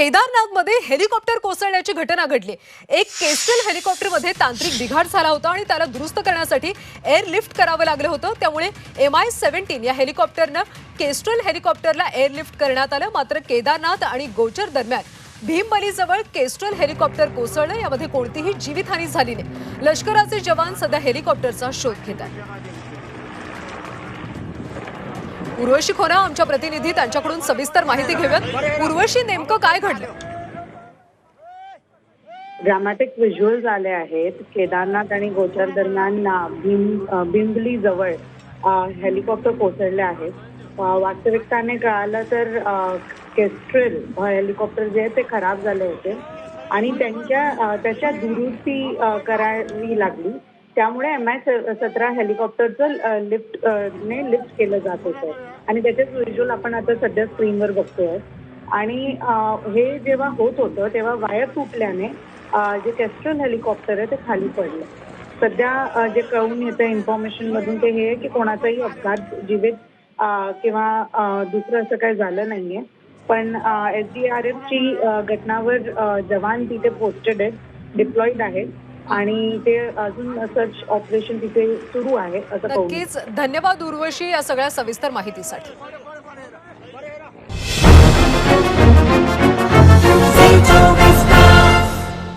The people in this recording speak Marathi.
केदारनाथमध्ये हेलिकॉप्टर कोसळण्याची घटना घडली. एक केस्टल हेलिकॉप्टरमध्ये तांत्रिक बिघाड झाला होता आणि त्याला दुरुस्त करण्यासाठी एअरलिफ्ट करावं लागलं होतं. त्यामुळे एम आय सेव्हन्टीन या हेलिकॉप्टरनं केस्ट्रल हेलिकॉप्टरला एअरलिफ्ट करण्यात आलं. मात्र केदारनाथ आणि गोचर दरम्यान भीमबलीजवळ केस्ट्रल हेलिकॉप्टर कोसळलं. यामध्ये कोणतीही जीवितहानी झाली नाही. लष्कराचे जवान सध्या हेलिकॉप्टरचा शोध घेत आहेत. उर्वशी खोना आमच्या प्रतिनिधी त्यांच्याकडून सविस्तर माहिती घेऊयात. उर्वशी नेमकं काय घडलं? ड्रामॅटिक व्हिज्युअल्स आले आहेत. केदारनाथ आणि गोचर दरम्यान बिंबली भीम जवळ हेलिकॉप्टर कोसळले आहेत. वास्तविकताने कळालं तर केस्ट्रेल हेलिकॉप्टर जे आहे ते खराब झाले होते. आणि त्यांच्या त्याच्या दुरुस्ती करावी लागली. त्यामुळे एम आय सतरा हेलिकॉप्टरचं लिफ्ट ने लिफ्ट केलं जात होतं. आणि त्याचेच व्हिज्युअल आपण आता सध्या स्क्रीनवर बघतोय. आणि हे जेव्हा होत होतं तेव्हा वायर तुटल्याने जे कॅस्ट्रल हेलिकॉप्टर आहे ते खाली पडलं. सध्या जे कळून येतं इन्फॉर्मेशन मधून ते हे की कोणाचाही अपघात जीवित किंवा दुसरं असं काही झालं नाहीये. पण एस डी आर एफची घटनावर जवान तिथे पोस्टेड आहेत डिप्लॉईड आहेत. आणि ते अजून सर्च ऑपरेशन तिथे सुरू आहे असं नक्कीच. धन्यवाद उर्वशी या सगळ्या सविस्तर माहितीसाठी.